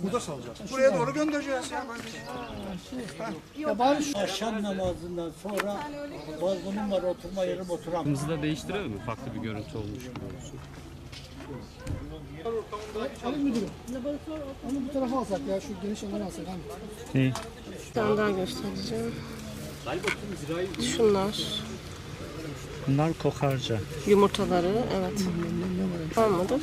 Burada salacağız. Buraya doğru göndereceğiz ya kardeşim. Ya bari şu Akşam namazından sonra balkonum var oturma yerim oturamam. Kırmızı da değiştiriyor mu? Farklı bir görüntü olmuş gibi olsun. Ali müdürüm. Onu bu tarafa alsak ya şu geniş alanı alsak Ahmet. Ne? Bir tane daha göstereceğim. Şunlar. Bunlar kokarca. Yumurtaları. Evet. Var mıdır?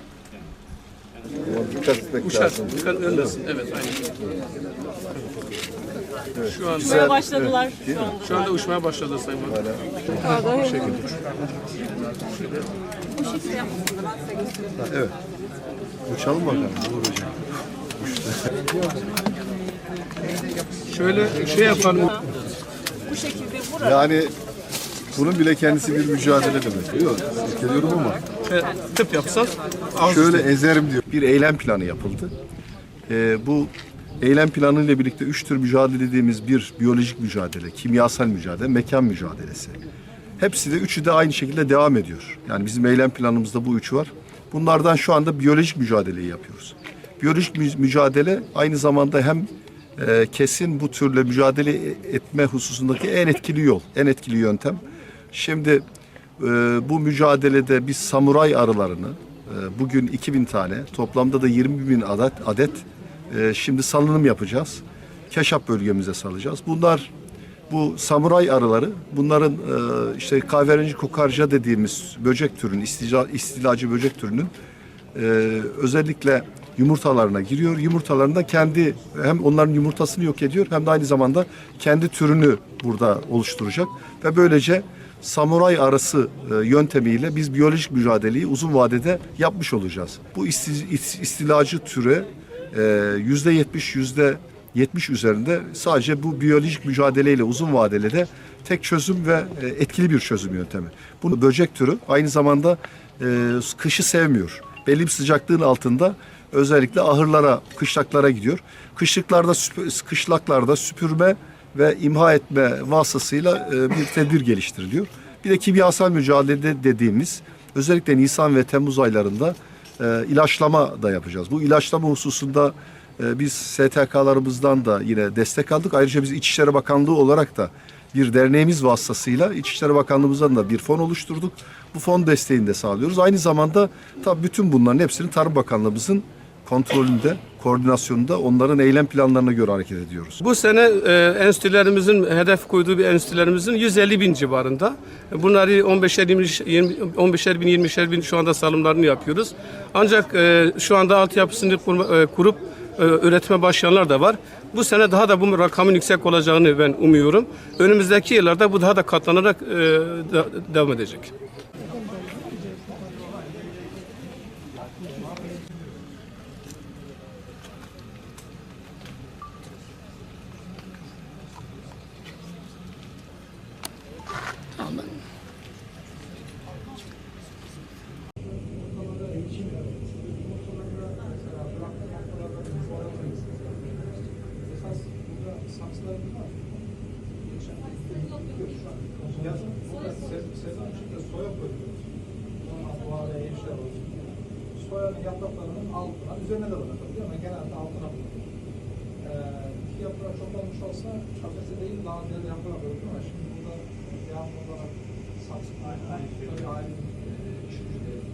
Dikkat etmek lazım. Dikkat öndesin. Evet aynı. Şu anda Uçmaya başladılar şu anda. şu anda uçmaya başladı Sayın Bakan. Uçalım bakalım. Olur hocam. Şöyle şey yapalım. Yani bunun bile kendisi bir mücadele demek. Yok, geliyorum ama. E, tıp yapsak az Şöyle ezerim diyor. Bir eylem planı yapıldı. Ee, bu eylem planı ile birlikte üç tür mücadele dediğimiz bir biyolojik mücadele, kimyasal mücadele, mekan mücadelesi. Hepsi de üçü de aynı şekilde devam ediyor. Yani bizim eylem planımızda bu üçü var. Bunlardan şu anda biyolojik mücadeleyi yapıyoruz. Biyolojik mü- mücadele aynı zamanda hem e, kesin bu türle mücadele etme hususundaki en etkili yol, en etkili yöntem. Şimdi e, bu mücadelede biz samuray arılarını e, bugün 2000 tane, toplamda da 20 bin adet, adet e, şimdi salınım yapacağız. Keşap bölgemize salacağız. Bunlar bu samuray arıları bunların e, işte kahverengi kokarca dediğimiz böcek türünün, istica, istilacı böcek türünün e, özellikle yumurtalarına giriyor. Yumurtalarında kendi hem onların yumurtasını yok ediyor hem de aynı zamanda kendi türünü burada oluşturacak ve böylece samuray arası e, yöntemiyle biz biyolojik mücadeleyi uzun vadede yapmış olacağız. Bu isti- is- istilacı türe e, yüzde yetmiş yüzde 70 üzerinde sadece bu biyolojik mücadeleyle uzun vadeli de tek çözüm ve e, etkili bir çözüm yöntemi. Bu böcek türü aynı zamanda kışı sevmiyor. Belli bir sıcaklığın altında özellikle ahırlara, kışlaklara gidiyor. Kışlıklarda, kışlaklarda süpürme ve imha etme vasıtasıyla e, bir tedbir geliştiriliyor. Bir de kimyasal mücadelede dediğimiz özellikle Nisan ve Temmuz aylarında e, ilaçlama da yapacağız. Bu ilaçlama hususunda e, biz STK'larımızdan da yine destek aldık. Ayrıca biz İçişleri Bakanlığı olarak da bir derneğimiz vasıtasıyla İçişleri Bakanlığımızdan da bir fon oluşturduk. Bu fon desteğini de sağlıyoruz. Aynı zamanda tabii bütün bunların hepsini Tarım Bakanlığımızın kontrolünde, koordinasyonunda onların eylem planlarına göre hareket ediyoruz. Bu sene e, enstitülerimizin hedef koyduğu bir enstitülerimizin 150 bin civarında. Bunları 15'er 20, 15'er bin 20'şer bin şu anda salımlarını yapıyoruz. Ancak e, şu anda altyapısını kurma- e, kurup e, üretime başlayanlar da var. Bu sene daha da bu rakamın yüksek olacağını ben umuyorum. Önümüzdeki yıllarda bu daha da katlanarak e, de- devam edecek. Soyanın yapraklarının altına, üzerine de bırakabiliyor ama genelde altına bırakıyor. Ee, yaprak çok olmuş olsa kafese değil daha ziyade yaprağa bırakıyor ama şimdi burada yağmur olarak saksı ayrı ayrı bir e, iş gücü değil.